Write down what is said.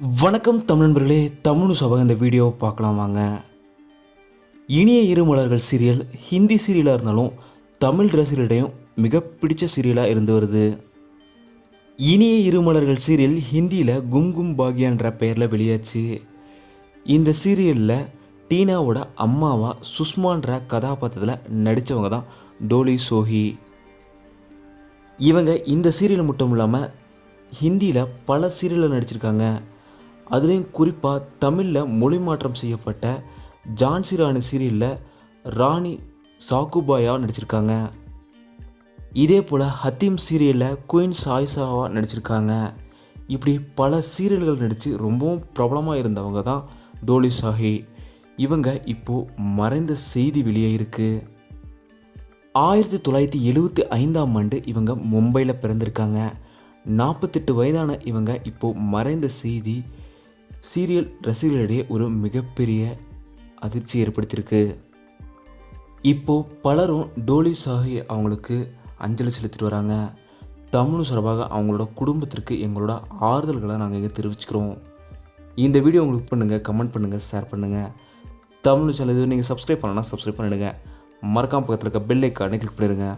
வணக்கம் தமிழ் நண்பர்களே தமிழ் சபகம் இந்த வீடியோவை பார்க்கலாம் வாங்க. இனிய இருமலர்கள் சீரியல் ஹிந்தி சீரியலாக இருந்தாலும் தமிழ் ரசிகர்களிடையும் மிக பிடிச்ச சீரியலாக இருந்து வருது. இனிய இருமலர்கள் சீரியல் ஹிந்தியில் கும் கும் பாக்யான்ற பெயரில் வெளியாச்சு. இந்த சீரியலில் டீனாவோட அம்மாவா சுஷ்மான்ற கதாபாத்திரத்தில் நடித்தவங்க தான் டோலி சோஹி. இவங்க இந்த சீரியல் மட்டும் இல்லாமல் ஹிந்தியில் பல சீரியலில் நடிச்சிருக்காங்க. அதுலேயும் குறிப்பாக தமிழில் மொழி மாற்றம் செய்யப்பட்ட ஜான்சி ராணி சீரியலில் ராணி சாக்குபாயாக நடிச்சிருக்காங்க. இதே போல் ஹத்தீம் சீரியலில் குயின் சாய்ஸாவாக நடிச்சிருக்காங்க. இப்படி பல சீரியல்கள் நடித்து ரொம்பவும் பிரபலமாக இருந்தவங்க தான் டோலி சாஹி. இவங்க இப்போது மறைந்த செய்தி வெளியே இருக்குது ஆயிரத்தி தொள்ளாயிரத்தி எழுபத்தி ஐந்தாம் ஆண்டு இவங்க மும்பையில் பிறந்திருக்காங்க. நாற்பத்தெட்டு வயதான இவங்க இப்போது மறைந்த செய்தி சீரியல் ரசிகர்களிடையே ஒரு மிகப்பெரிய அதிர்ச்சி ஏற்படுத்தியிருக்கு. இப்போது பலரும் டோலி சாஹி அவங்களுக்கு அஞ்சலி செலுத்திட்டு வராங்க. தமிழ் சார்பாக அவங்களோட குடும்பத்திற்கு எங்களோட ஆறுதல்களை நாங்கள் இங்கே தெரிவிச்சுக்கிறோம். இந்த வீடியோ உங்களுக்கு பண்ணுங்கள் கமெண்ட் பண்ணுங்கள் ஷேர் பண்ணுங்கள் தமிழ் சேனல் இது நீங்கள் சப்ஸ்கிரைப் பண்ணலன்னா சப்ஸ்கிரைப் பண்ணிடுங்க. மறக்காம பக்கத்தில் இருக்க பெல் ஐக்கானே கிளிக் பண்ணிடுங்க.